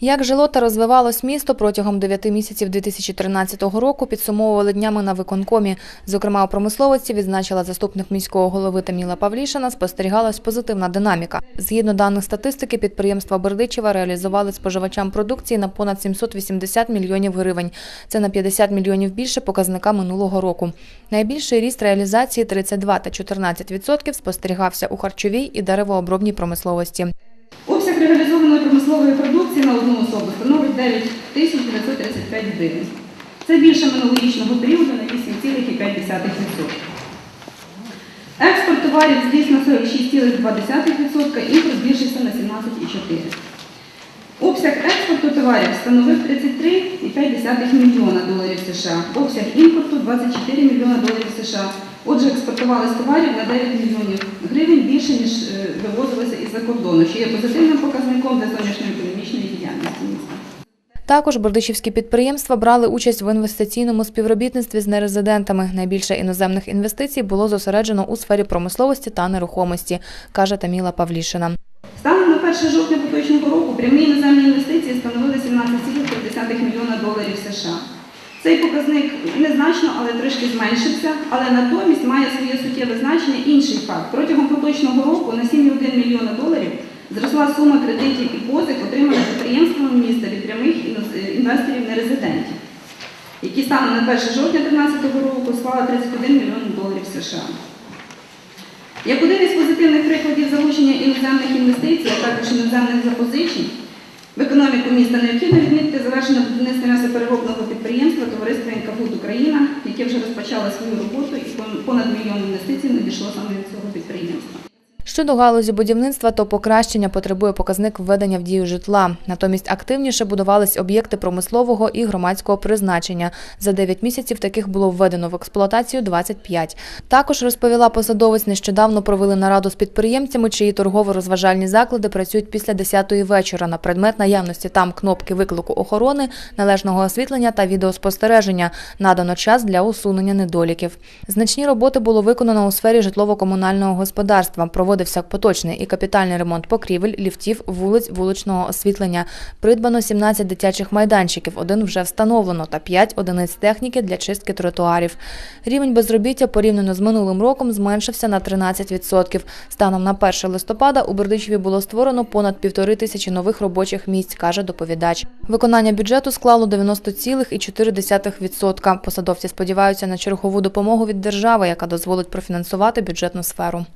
Як жило та розвивалось місто протягом 9 місяців 2013 року, підсумовували днями на виконкомі. Зокрема, у промисловості відзначила заступник міського голови Таміла Павлішина, спостерігалась позитивна динаміка. Згідно даних статистики, підприємства Бердичева реалізували споживачам продукції на понад 780 мільйонів гривень. Це на 50 мільйонів більше показника минулого року. Найбільший ріст реалізації 32 та 14 відсотків спостерігався у харчовій і деревообробній промисловості. Обсяг реалізованої промислової продукції на одну особу становить 9 тисяч 935 гривень. Це більше минулорічного періоду на 8,5%. Експорт товарів зріс на 46,2%, імпорт збільшився на 17,4%. Обсяг експорту товарів становив 33,5 мільйона доларів США, обсяг імпорту 24 мільйона доларів США. Отже, експортувалось товарів на 9 мільйонів гривень е, із-за кордону, що є позитивним показником для зовнішньоекономічної діяльності міста. Також бердичівські підприємства брали участь в інвестиційному співробітництві з нерезидентами. Найбільше іноземних інвестицій було зосереджено у сфері промисловості та нерухомості, каже Таміла Павлішина. Станом на 1 жовтня поточного року прямі іноземні інвестиції становили 17,5 мільйона доларів США. Цей показник незначно, але трішки зменшився, але натомість має своє суттєве значення інший факт. Протягом поточного року на 7,1 мільйона доларів зросла сума кредитів і позик, отриманих підприємствами міста від прямих інвесторів-нерезидентів, які станом на 1 жовтня 2013 року склали 31 мільйон доларів США. Як один із позитивних прикладів залучення іноземних інвестицій, а також іноземних запозичень, в економіку міста необхідно відмітити завершення будівництва м'ясопереробного підприємства товариства «Інкафуд Україна, яке вже розпочало свою роботу понад мільйон інвестицій надійшло саме від цього підприємства. Щодо галузі будівництва, то покращення потребує показник введення в дію житла. Натомість активніше будувались об'єкти промислового і громадського призначення. За 9 місяців таких було введено в експлуатацію 25. Також розповіла посадовець, нещодавно провели нараду з підприємцями, чиї торгово-розважальні заклади працюють після 10-ї вечора на предмет наявності там кнопки виклику охорони, належного освітлення та відеоспостереження. Надано час для усунення недоліків. Значні роботи було виконано у сфері житлово-комунального господарства. Проводився поточний і капітальний ремонт покрівель, ліфтів, вулиць, вуличного освітлення. Придбано 17 дитячих майданчиків, один вже встановлено, та 5 одиниць техніки для чистки тротуарів. Рівень безробіття порівняно з минулим роком зменшився на 13%. Станом на 1 листопада у Бердичеві було створено понад півтори тисячі нових робочих місць, каже доповідач. Виконання бюджету склало 90,4%. Посадовці сподіваються на чергову допомогу від держави, яка дозволить профінансувати бюджетну сферу.